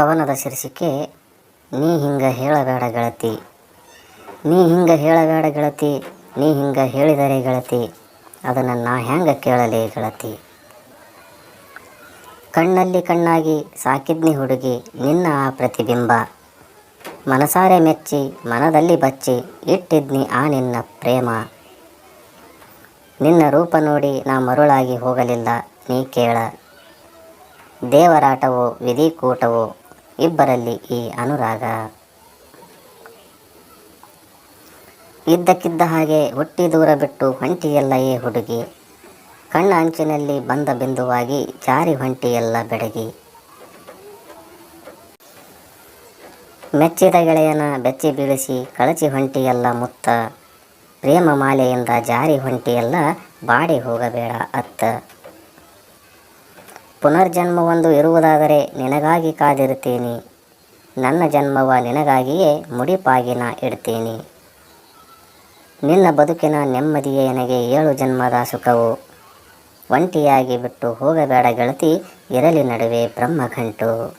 ಕವನದ ಶೀರ್ಷಿಕೆ ನೀ ಹಿಂಗ ಹೇಳಬೇಡ ಗೆಳತಿ. ನೀ ಹಿಂಗ ಹೇಳಬೇಡ ಗೆಳತಿ, ನೀ ಹಿಂಗ ಹೇಳಿದರೆ ಗೆಳತಿ. ಅದನ್ನು ನಾ ಹೆಂಗ ಕೇಳಲಿ ಗೆಳತಿ? ಕಣ್ಣಲ್ಲಿ ಕಣ್ಣಾಗಿ ಸಾಕಿದ್ನಿ ಹುಡುಗಿ, ನಿನ್ನ ಆ ಪ್ರತಿಬಿಂಬ. ಮನಸಾರೆ ಮೆಚ್ಚಿ, ಮನದಲ್ಲಿ ಬಚ್ಚಿ, ಇಟ್ಟಿದ್ನಿ ಆ ನಿನ್ನ ಪ್ರೇಮ. ನಿನ್ನ ರೂಪ ನೋಡಿ ನಾ ಮರುಳಾಗಿ ಹೋಗಲಿಲ್ಲ, ನೀ ಕೇಳ. ದೇವರಾಟವೋ, ವಿಧಿಕೂಟವೋ ಇಬ್ಬರಲ್ಲಿ ಈ ಅನುರಾಗ. ಇದ್ದಕ್ಕಿದ್ದ ಹಾಗೆ ಹುಟ್ಟಿ ದೂರ ಬಿಟ್ಟು ಹೊಂಟಿಯಲ್ಲ ಏ ಹುಡುಗಿ. ಕಣ್ಣ ಅಂಚಿನಲ್ಲಿ ಬಂದ ಬಿಂದುವಾಗಿ ಜಾರಿ ಹೊಂಟಿಯಲ್ಲ ಬೆಡಗಿ. ಮೆಚ್ಚಿದ ಗೆಳೆಯನ ಬೆಚ್ಚಿ ಬೀಳಿಸಿ ಕಳಚಿ ಹೊಂಟಿಯಲ್ಲ ಮುತ್ತ. ಪ್ರೇಮ ಮಾಲೆಯಿಂದ ಜಾರಿ ಹೊಂಟಿಯಲ್ಲ ಬಾಡಿ ಹೋಗಬೇಡ ಅತ್ತ. ಪುನರ್ಜನ್ಮವೊಂದು ಇರುವುದಾದರೆ ನಿನಗಾಗಿ ಕಾದಿರುತ್ತೇನೆ. ನನ್ನ ಜನ್ಮವ ನಿನಗಾಗಿಯೇ ಮುಡಿಪಾಗಿ ನಾ ಇಡ್ತೀನಿ. ನಿನ್ನ ಬದುಕಿನ ನೆಮ್ಮದಿಯೇ ನನಗೆ ಏಳು ಜನ್ಮದ ಸುಖವು. ಒಂಟಿಯಾಗಿ ಬಿಟ್ಟು ಹೋಗಬೇಡ ಗೆಳತಿ, ಇರಲಿ ನಡುವೆ ಬ್ರಹ್ಮಘಂಟು.